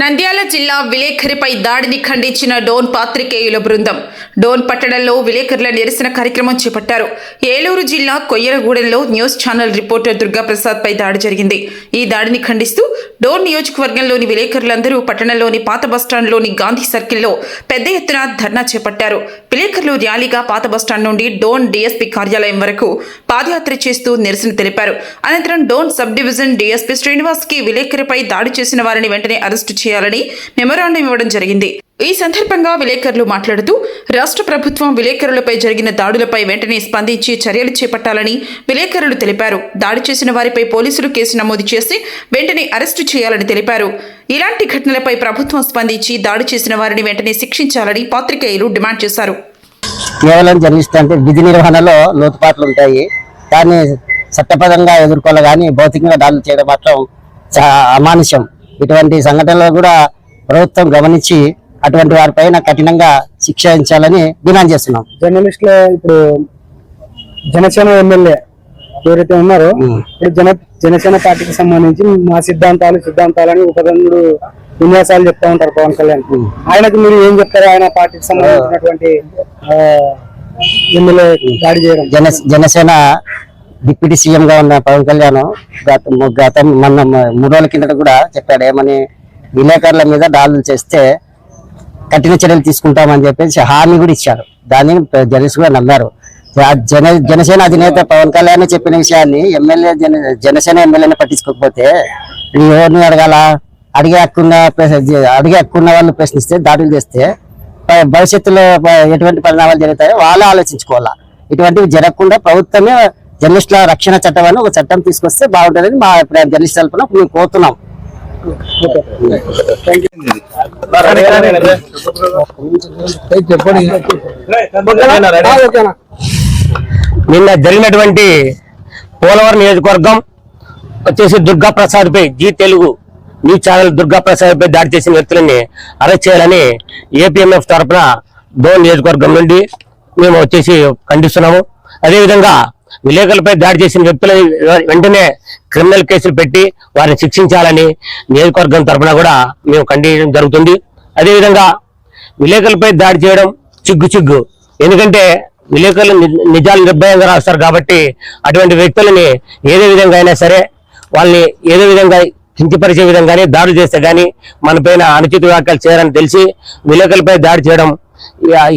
నంద్యాల జిల్లా విలేకరిపై దాడిని ఖండించిన డోన్ పాత్రికేయుల బృందం. డోన్ పట్టణంలో విలేకరుల నిరసన కార్యక్రమం చేపట్టారు. ఏలూరు జిల్లా కొయ్యలగూడెంలో న్యూస్ ఛానల్ రిపోర్టర్ దుర్గాప్రసాద్ పై దాడి జరిగింది. ఈ దాడిని ఖండిస్తూ డోన్ నియోజకవర్గంలోని విలేకరులందరూ పట్టణంలోని పాత బస్టాండ్లోని గాంధీ సర్కిల్లో పెద్ద ఎత్తున ధర్నా చేపట్టారు. విలేకరులు ర్యాలీగా పాత బస్టాండ్ నుండి డోన్ డీఎస్పీ కార్యాలయం వరకు పాదయాత్ర చేస్తూ నిరసన తెలిపారు. అనంతరం డోన్ సబ్ డివిజన్ డీఎస్పీ శ్రీనివాస్కి విలేకరిపై దాడి చేసిన వారిని వెంటనే అరెస్టు చేయాలని మెమోరాండం ఇవ్వడం జరిగింది. ఈ సందర్భంగా విలేకరులు మాట్లాడుతూ రాష్ట్ర ప్రభుత్వం విలేకరులపై జరిగిన దాడులపై వెంటనే స్పందించి చర్యలు చేపట్టాలని విలేకరులు తెలిపారు. దాడి చేసిన వారిపై పోలీసులు కేసు నమోదు చేసి వెంటనే అరెస్టు చేయాలని తెలిపారు. ఇలాంటి ఘటనలపై ప్రభుత్వం స్పందించి దాడి చేసిన వారిని వెంటనే శిక్షించాలని పాత్రికేయులు డిమాండ్ చేశారు. కేవలం జర్నలిస్ట్ విధి నిర్వహణలో లోతుపాట్లు ఉంటాయి. కానీ చట్టపరంగా ఎదుర్కోవాలి కానీ భౌతికంగా దాడులు చేయడం మాత్రం అమానుష్యం. అమానుషం ఇటువంటి సంఘటనలు కూడా ప్రభుత్వం గమనించి అటువంటి వారిపైన కఠినంగా శిక్షించాలని డిమాండ్ చేస్తున్నాం. జర్నలిస్ట్లో ఇప్పుడు జనసేన ఎమ్మెల్యే ఎవరైతే ఉన్నారో. ఇప్పుడు జన జనసేన పార్టీకి సంబంధించి మా సిద్ధాంతాలు సిద్ధాంతాలని ఉపదండు విన్యాసాలు చెప్తా ఉంటారు పవన్ కళ్యాణ్. ఆయనకు మీరు ఏం చెప్తారు? ఆయన పార్టీకి సంబంధించినటువంటి ఎమ్మెల్యే దాడి చేయడం. జన జనసేన డిప్యూటీ సీఎం గా ఉన్న పవన్ కళ్యాణ్ గత గత మొన్న మూడు రోజుల కిందట కూడా చెప్పాడు ఏమని విలేకరుల మీద దాడులు చేస్తే కఠిన చర్యలు తీసుకుంటామని చెప్పేసి హామీ కూడా ఇచ్చారు. దాన్ని జనసేన కూడా నమ్మారు. జన జనసేన అధినేత పవన్ కళ్యాణ్ చెప్పిన విషయాన్ని ఎమ్మెల్యే జన జనసేన ఎమ్మెల్యేని పట్టించుకోకపోతే ఎవరిని అడగాల? అడిగే హక్కున్న ప్రశ్న- అడిగే హక్కున్న వాళ్ళు ప్రశ్నిస్తే దాడులు చేస్తే భవిష్యత్తులో ఎటువంటి పరిణామాలు జరుగుతాయో వాళ్ళే ఆలోచించుకోవాలా. ఇటువంటివి జరగకుండా ప్రభుత్వమే జర్నలిస్టుల రక్షణ చట్టం అని ఒక చట్టం తీసుకొస్తే బాగుంటుందని మా అభిప్రాయం. జర్నలిస్ట్ తరఫున మేము కోరుతున్నాం. నిన్న జరిగినటువంటి పోలవరం నియోజకవర్గం వచ్చేసి దుర్గా ప్రసాద్ పై Zee Telugu news channel Durga Prasad పై దాడి చేసిన వ్యక్తులని అరెస్ట్ చేయాలని ఏపీఎంఎఫ్ తరఫున డోన్ నియోజకవర్గం నుండి మేము వచ్చేసి ఖండిస్తున్నాము. అదేవిధంగా విలేకరులపై దాడి చేసిన వ్యక్తులని వెంటనే క్రిమినల్ కేసులు పెట్టి వారిని శిక్షించాలని నియోజకవర్గం తరఫున కూడా మేము ఖండించడం జరుగుతుంది. అదేవిధంగా విలేకరులపై దాడి చేయడం చిగ్గు చిగ్గు. ఎందుకంటే విలేకరులు నిజాలు నిర్భయంగా రాస్తారు కాబట్టి అటువంటి వ్యక్తులని ఏదే విధంగా అయినా సరే వాళ్ళని ఏదో విధంగా కించపరిచే విధంగానే దాడులు చేస్తే కానీ మన పైన అనుచిత వ్యాఖ్యలు చేయాలని తెలిసి విలేకరులపై దాడి చేయడం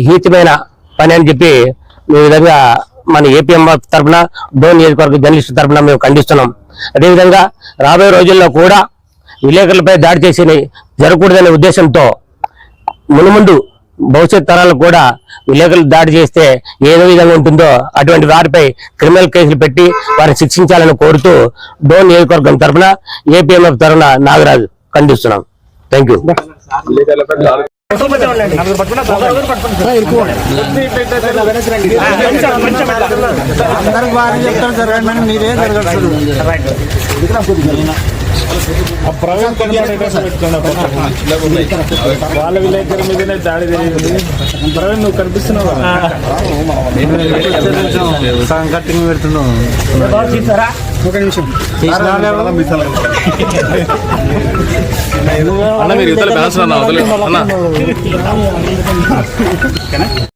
హీతమైన పని అని చెప్పి ఈ విధంగా మన ఏపీఎం తరఫున డోన్ నియోజకవర్గ జర్నలిస్ట్ తరఫున మేము ఖండిస్తున్నాం. అదేవిధంగా రాబోయే రోజుల్లో కూడా విలేకరులపై దాడి చేసి జరగకూడదనే ఉద్దేశంతో మునుముందు భవిష్యత్ తరాలకు కూడా విలేకరులు దాడి చేస్తే ఏదో విధంగా ఉంటుందో అటువంటి వారిపై క్రిమినల్ కేసులు పెట్టి వారిని శిక్షించాలని కోరుతూ డోన్ నియోజకవర్గం తరఫున ఏపీఎంఎఫ్ తరఫున నాగరాజు ఖండిస్తున్నాం. థ్యాంక్ యూ వాళ్ళ విలేకరు మీదనే దాడి జరిగింది ప్రవీణ్ నువ్వు కనిపిస్తున్నావు కదా కట్టింగ్ పెడుతున్నావు ఒక నిమిషం. అన్న మీరు ఇతర బ్యాలెన్స్ అన్న వదిలేదు అన్న.